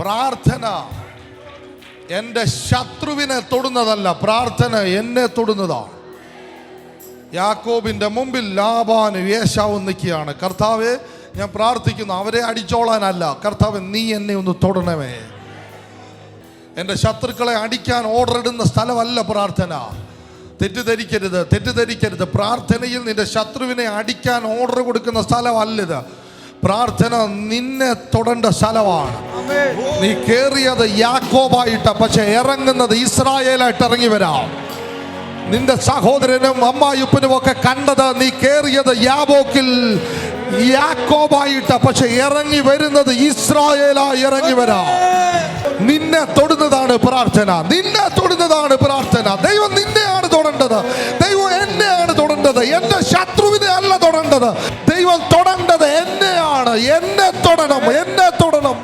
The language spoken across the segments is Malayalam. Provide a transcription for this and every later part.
പ്രാർത്ഥന എന്റെ ശത്രുവിനെ തൊടുന്നതല്ല പ്രാർത്ഥന എന്നെ തൊടുന്നതാണ് യാക്കോബിന്റെ മുമ്പിൽ ലാബാന് യേശാവും നിൽക്കുകയാണ്. കർത്താവ് ഞാൻ പ്രാർത്ഥിക്കുന്നു അവരെ അടിച്ചോളാനല്ല. കർത്താവ് നീ എന്നെ ഒന്ന് തൊടണമേ. എന്റെ ശത്രുക്കളെ അടിക്കാൻ ഓർഡർ ഇടുന്ന സ്ഥലമല്ല പ്രാർത്ഥന. തെറ്റിദ്ധരിക്കരുത് തെറ്റിദ്ധരിക്കരുത്. പ്രാർത്ഥനയിൽ നിന്റെ ശത്രുവിനെ അടിക്കാൻ ഓർഡർ കൊടുക്കുന്ന സ്ഥലമല്ലിത് പ്രാർത്ഥന നിന്നെ തൊടേണ്ട സ്ഥലമാണ്. നീ കേറിയത് യാക്കോബായിട്ട പക്ഷെ ഇറങ്ങുന്നത് ഇസ്രായേലായിട്ട് ഇറങ്ങി വരാം. നിന്റെ സഹോദരനും അമ്മായിപ്പനും ഒക്കെ കണ്ടത് നീ കേറിയത് യാബോക്കിൽ യാക്കോബായിട്ട പക്ഷെ ഇറങ്ങി വരുന്നത് ഇസ്രായേലായി ഇറങ്ങി വരാം. നിന്നെ തൊടുന്നതാണ് പ്രാർത്ഥന നിന്നെ തൊടുന്നതാണ് പ്രാർത്ഥന. ദൈവം നിന്നെയാണ് തൊടേണ്ടത്. ദൈവം എന്നെയാണ് തൊടേണ്ടത്. എന്റെ ശത്രുവിനെ അല്ല തൊടേണ്ടത് ദൈവം തൊടേണ്ടത് എന്നെയാണ് എന്നെ തൊടണം എന്നെ തൊടണം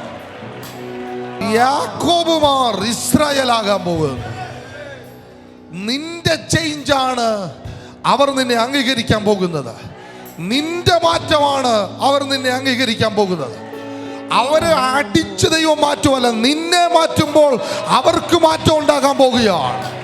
യാക്കോബുമാർ ഇസ്രായേലാകാൻ പോകുന്നു. നിന്റെ ചേഞ്ചാണ് അവർ നിന്നെ അംഗീകരിക്കാൻ പോകുന്നത്. നിന്റെ മാറ്റമാണ് അവർ നിന്നെ അംഗീകരിക്കാൻ പോകുന്നത്. അവരെ അടിച്ച് ദൈവം മാറ്റുമല്ല നിന്നെ മാറ്റുമ്പോൾ അവർക്ക് മാറ്റം ഉണ്ടാകാൻ പോകുകയാണ്.